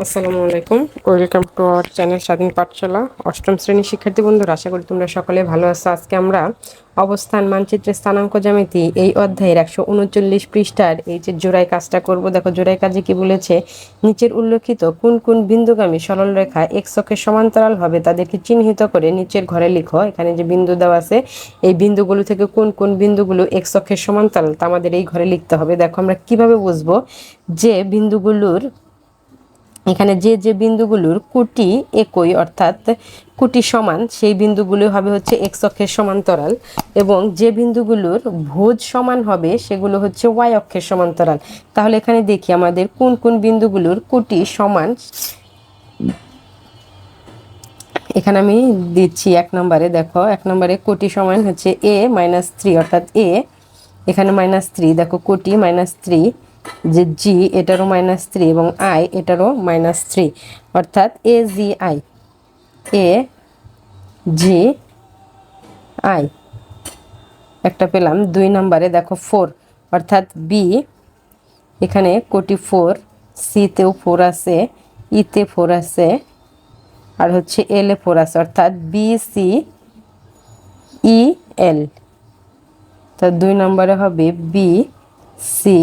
আসসালামু আলাইকুম। Welcome to our channel স্বাধীন পাঠশালা। অষ্টম শ্রেণির শিক্ষার্থী বন্ধুরা, আশা করি তোমরা সকলে ভালো আছো। আজকে আমরা অবস্থান, মানচিত্রের স্থানাঙ্ক জ্যামিতি এই অধ্যায়ের একশো উনচল্লিশ পৃষ্ঠার এই যে জোড়াই কাজটা করব, দেখো জোড়াই কাজে কি বলেছে? নিচের উল্লেখিত কোন কোন বিন্দুগামী সরল রেখা এক চোখের সমান্তরাল হবে তাদেরকে চিহ্নিত করে নিচের ঘরে লিখো। এখানে যে বিন্দু দেওয়া আছে, এই বিন্দুগুলো থেকে কোন কোন বিন্দুগুলো এক চোখের সমান্তরাল তা আমাদের এই ঘরে লিখতে হবে। দেখো আমরা কীভাবে বুঝব যে বিন্দুগুলোর এখানে যে যে বিন্দুগুলোর কুটি একই, অর্থাৎ কুটি সমান, সেই বিন্দুগুলো হবে হচ্ছে এক্স অক্ষের সমান্তরাল এবং যে বিন্দুগুলোর ভোজ সমান হবে সেগুলো হচ্ছে ওয়াই অক্ষের সমান্তরাল। তাহলে এখানে দেখি আমাদের কোন কোন বিন্দুগুলোর কুটি সমান। এখানে আমি দিচ্ছি এক নম্বরে, দেখো, এক নম্বরে কোটি সমান হচ্ছে এ মাইনাস থ্রি অর্থাৎ এ এখানে মাইনাস থ্রি দেখো, কোটি মাইনাস থ্রি যে জি এটারও মাইনাস থ্রি এবং আই এটারও মাইনাস থ্রি অর্থাৎ A G I A G I একটা পেলাম দুই নম্বরে, দেখো ফোর অর্থাৎ বি এখানে কোটি ফোর সিতেও ফোর আছে ইতে ফোর আছে, আর হচ্ছে এল এ ফোর আছে। অর্থাৎ বি সি ই এল তো দুই নম্বরে হবে বি সি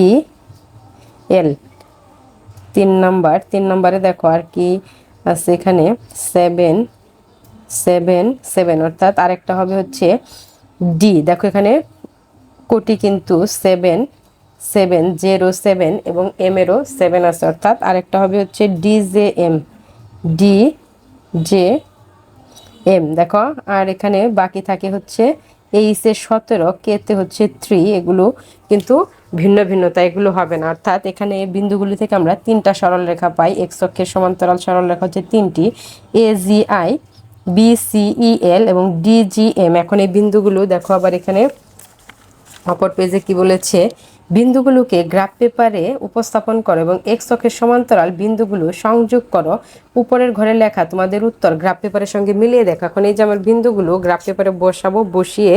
ই এল তিন নাম্বার, তিন নম্বরে দেখো আর কি আছে এখানে সেভেন সেভেন সেভেন অর্থাৎ আরেকটা হবে হচ্ছে ডি দেখো এখানে কোটি কিন্তু সেভেন সেভেন জেরো সেভেন এবং এম এরও সেভেন আছে, অর্থাৎ আরেকটা হবে হচ্ছে D J M D J M দেখো। আর এখানে বাকি থাকে হচ্ছে এইসে সতেরো কেতে হচ্ছে থ্রি এগুলো কিন্তু ভিন্ন ভিন্নতা, এগুলো হবে না। অর্থাৎ এখানে বিন্দুগুলি থেকে আমরা তিনটা সরল রেখা পাই, এক্স অক্ষের সমান্তরাল সরল রেখা হচ্ছে তিনটি এ জি আই বি সিই এল এবং ডি জি এম এখন এই বিন্দুগুলো দেখো আবার এখানে অপর পেজে কি বলেছে? বিন্দুগুলোকে গ্রাফ পেপারে উপস্থাপন করো এবং এক্স অক্ষের সমান্তরাল বিন্দুগুলো সংযোগ করো। উপরের ঘরে লেখা তোমাদের উত্তর গ্রাফ পেপারের সঙ্গে মিলিয়ে দেখো। এখন এই যে আমার বিন্দুগুলো গ্রাফ পেপারে বসাবো, বসিয়ে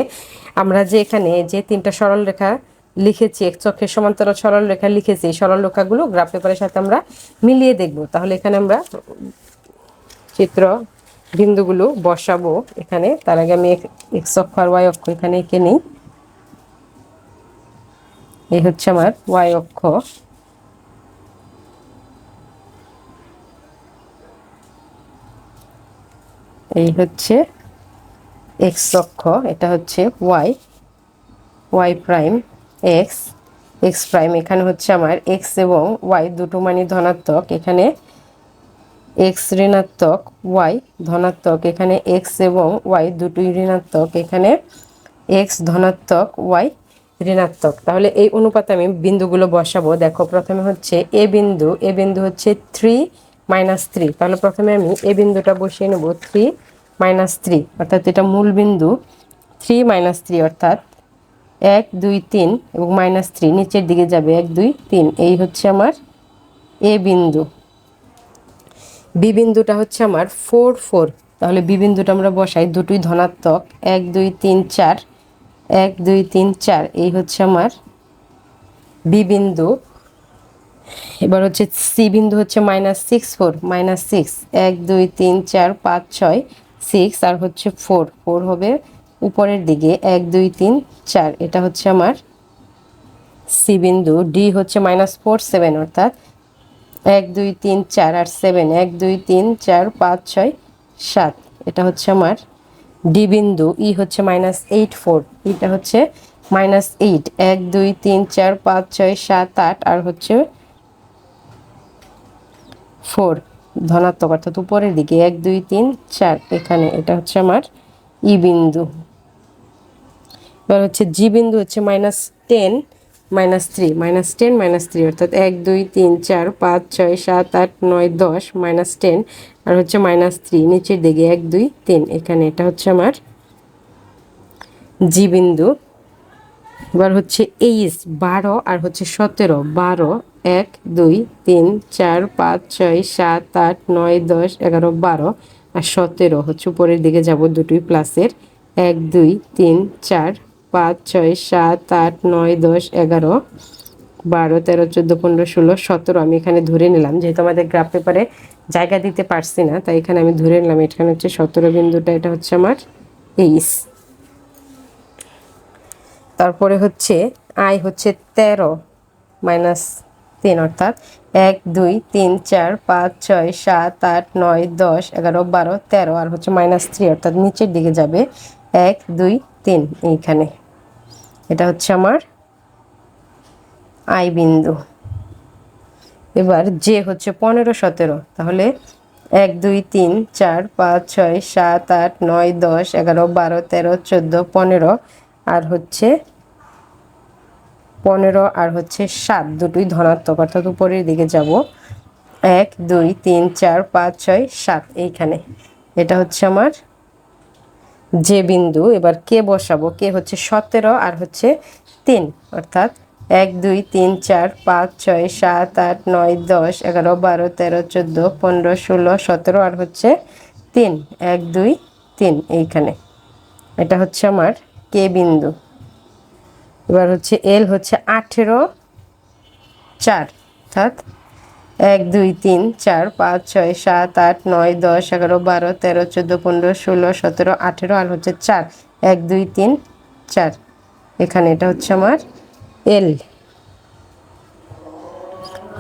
আমরা যে এখানে যে তিনটা সরল রেখা লিখেছি, এক চক্ষের সমান্তরাল সরল রেখা লিখেছি, এই সরল রেখাগুলো গ্রাফ পেপারের সাথে আমরা মিলিয়ে দেখব। তাহলে এখানে আমরা চিত্র বিন্দুগুলো বসাবো এখানে। তার আগে আমি এক্স অক্ষ আর ওয়াই অক্ষ এখানে এঁকে নিই। এই হচ্ছে আমার ওয়াই অক্ষ। এই হচ্ছে এক্স অক্ষ, এটা হচ্ছে Y Y prime. X X prime এখানে হচ্ছে আমার এক্স এবং ওয়াই দুটো মানে ধনাত্মক। এখানে এক্স ঋণাত্মক ওয়াই ধনাত্মক। এখানে এক্স এবং ওয়াই দুটোই ঋণাত্মক। এখানে এক্স ধনাত্মক ওয়াই ঋণাত্মক। তাহলে এই অনুপাতে আমি বিন্দুগুলো বসাবো। দেখো, প্রথমে হচ্ছে এ বিন্দু। এ বিন্দু হচ্ছে থ্রি মাইনাস থ্রি তাহলে প্রথমে আমি এ বিন্দুটা বসিয়ে নেব থ্রি মাইনাস থ্রি অর্থাৎ এটা মূল বিন্দু। থ্রি মাইনাস থ্রি অর্থাৎ এক, দুই, তিন এবং মাইনাস থ্রি নিচের দিকে যাবে এক, দুই, তিন। এই হচ্ছে আমার এ বিন্দু। বি বিন্দুটা হচ্ছে আমার ফোর ফোর তাহলে বি বিন্দুটা আমরা বসাই, দুটোই ধনাত্মক। এক, দুই, তিন, চার। এক, দুই, তিন, চার। এই হচ্ছে আমার বি বিন্দু। এবার হচ্ছে সি বিন্দু হচ্ছে minus six four minus six এক, দুই, তিন, চার, পাঁচ, ছয় সিক্স আর হচ্ছে ফোর ফোর হবে উপরের দিকে, এক, দুই, তিন, চার। এটা হচ্ছে আমার সি বিন্দু। ডি হচ্ছে মাইনাস ফোর সেভেন অর্থাৎ এক, দুই, তিন, চার আর সেভেন এক, দুই, তিন, চার, পাঁচ, ছয়, সাত। এটা হচ্ছে আমার ডি বিন্দু। ই হচ্ছে মাইনাস এইট ফোর ইটা হচ্ছে মাইনাস এইট এক, দুই, তিন, চার, পাঁচ, ছয়, সাত, আট আর হচ্ছে ফোর ধনাত্মক অর্থাৎ উপরের দিকে। এক, দুই, তিন, চার। এখানে এটা হচ্ছে আমার ই বিন্দু। এবার হচ্ছে জি বিন্দু হচ্ছে minus ten minus three minus ten minus three অর্থাৎ এক, দুই, তিন, চার, পাঁচ, ছয়, সাত, আট, নয়, দশ মাইনাস টেন আর হচ্ছে মাইনাস থ্রি নিচের দিকে এক, দুই, তিন। এখানে এটা হচ্ছে আমার জি বিন্দু। এবার হচ্ছে এইচ, বারো, আর হচ্ছে সতেরো, বারো, এক, দুই, তিন, চার, পাঁচ, ছয়, সাত, আট, নয়, দশ, এগারো, বারো, আর সতেরো। হচ্ছে উপরের দিকে যাব দুটোই প্লাসের এক, দুই, তিন, চার পাঁচ, ছয়, সাত, আট, নয়, দশ, এগারো, বারো, তেরো, চোদ্দ, পনেরো, ষোলো, সতেরো আমি এখানে ধরে নিলাম। যেহেতু আমাদের গ্রাফ পেপারে জায়গা দিতে পারছি না, তাই এখানে আমি ধরে নিলাম এখানে হচ্ছে সতেরো বিন্দুটা, এটা হচ্ছে আমার এইস তারপরে হচ্ছে আয় হচ্ছে তেরো, মাইনাস তিন অর্থাৎ এক, দুই, তিন, চার, পাঁচ, ছয়, সাত, আট, নয়, দশ, এগারো, বারো, তেরো, আর হচ্ছে মাইনাস থ্রি অর্থাৎ নিচের দিকে যাবে এক, দুই, তিন এইখানে। এটা হচ্ছে আমার আই বিন্দু। এবার যে হচ্ছে পনেরো, সতেরো। তাহলে এক, দুই, তিন, চার, পাঁচ, ছয়, সাত, আট, নয়, দশ, এগারো, বারো, তেরো, চোদ্দ, পনেরো। আর হচ্ছে পনেরো আর হচ্ছে সাত, দুটোই ধনাত্মক। অর্থাৎ উপরের দিকে যাব। এক, দুই, তিন, চার, পাঁচ, ছয়, সাত এইখানে। এটা হচ্ছে আমার যে বিন্দু, এবার কে বসাবো? কে হচ্ছে সতেরো আর হচ্ছে তিন। অর্থাৎ এক, দুই, তিন, চার, পাঁচ, ছয়, সাত, আট, নয়, দশ, এগারো, বারো, তেরো, চোদ্দ, পনেরো, ষোলো, সতেরো আর হচ্ছে তিন। এক, দুই, তিন এইখানে। এটা হচ্ছে আমার কে বিন্দু। এবার হচ্ছে এল হচ্ছে আঠেরো, চার। অর্থাৎ এক, দুই, তিন, চার, পাঁচ, ছয়, সাত, আট, নয়, দশ, এগারো, বারো, তেরো, চোদ্দ, পনেরো, ষোলো, সতেরো, আঠেরো আর হচ্ছে চার। এক, দুই, তিন, চার। এখানে এটা হচ্ছে আমার এল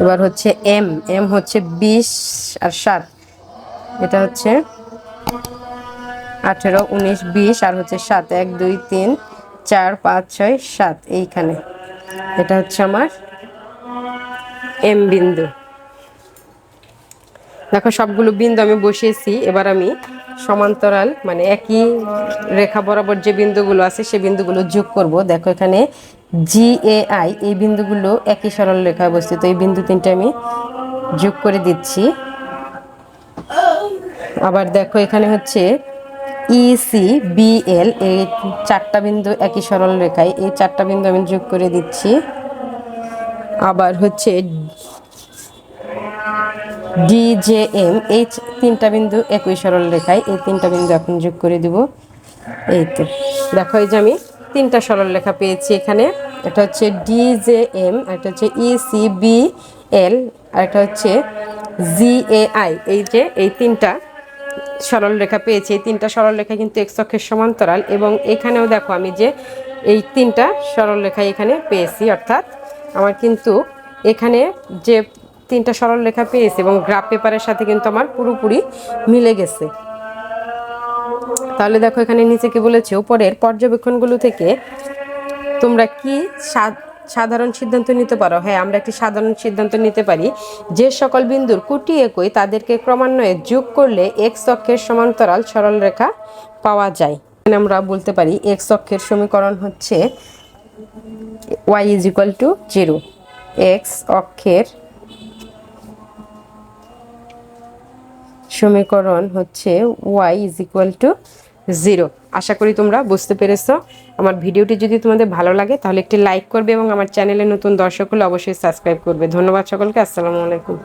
এবার হচ্ছে এম এম হচ্ছে বিশ আর সাত। এটা হচ্ছে আঠেরো, উনিশ, বিশ আর হচ্ছে সাত। এক, দুই, তিন, চার, পাঁচ, ছয়, সাত। এইখানে। এটা হচ্ছে আমার এম বিন্দু। দেখো, সবগুলো বিন্দু আমি বসিয়েছি। এবার আমি সমান্তরাল মানে একই রেখা বরাবর যে বিন্দুগুলো আছে, সে বিন্দুগুলো যোগ করব। দেখো, এখানে জি এ আই এই বিন্দুগুলো একই সরল রেখায় অবস্থিত। এই বিন্দু তিনটে আমি যোগ করে দিচ্ছি। আবার দেখো, এখানে হচ্ছে ইসি বিএল এই চারটা বিন্দু একই সরল রেখায়। এই চারটা বিন্দু আমি যোগ করে দিচ্ছি। আবার হচ্ছে ডিজেএম এই তিনটা বিন্দু একই সরল রেখায়, এই তিনটা বিন্দু এখন যোগ করে দিব। এই তো, দেখো এই যে আমি তিনটা সরল রেখা পেয়েছি এখানে। এটা হচ্ছে ডি জে ডিজেএম একটা হচ্ছে ইসিবি এল আর একটা হচ্ছে জিএআই এই যে এই তিনটা সরল রেখা পেয়েছি, এই তিনটা সরল রেখা কিন্তু এক্স অক্ষের সমান্তরাল, এবং এখানেও দেখো আমি যে এই তিনটা সরল রেখা এখানে পেয়েছি, অর্থাৎ আমার কিন্তু এখানে যে তিনটা সরল রেখা পেয়েছি এবং গ্রাফ পেপারের সাথে কিন্তু আমার পুরোপুরি মিলে গেছে। তাহলে দেখো এখানে নিচে কি বলেছে? উপরের পর্যবেক্ষণগুলো থেকে তোমরা কি সাধারণ সিদ্ধান্ত নিতে পারো? হ্যাঁ আমরা একটি সাধারণ সিদ্ধান্ত নিতে পারি। যে সকল বিন্দুর কুটি একই, তাদেরকে ক্রমান্বয়ে যোগ করলে এক্স অক্ষের সমান্তরাল সরল রেখা পাওয়া যায়। এখানে আমরা বলতে পারি এক্স অক্ষের সমীকরণ হচ্ছে Y is equal to zero X অক্ষের সমীকরণ হচ্ছে Y is equal to zero আশা করি তোমরা বুঝতে পেরেছ। আমার ভিডিওটি যদি তোমাদের ভালো লাগে, তাহলে একটি লাইক করবে এবং আমার চ্যানেলে নতুন দর্শক হলে অবশ্যই সাবস্ক্রাইব করবে। ধন্যবাদ সকলকে, আসসালামু আলাইকুম।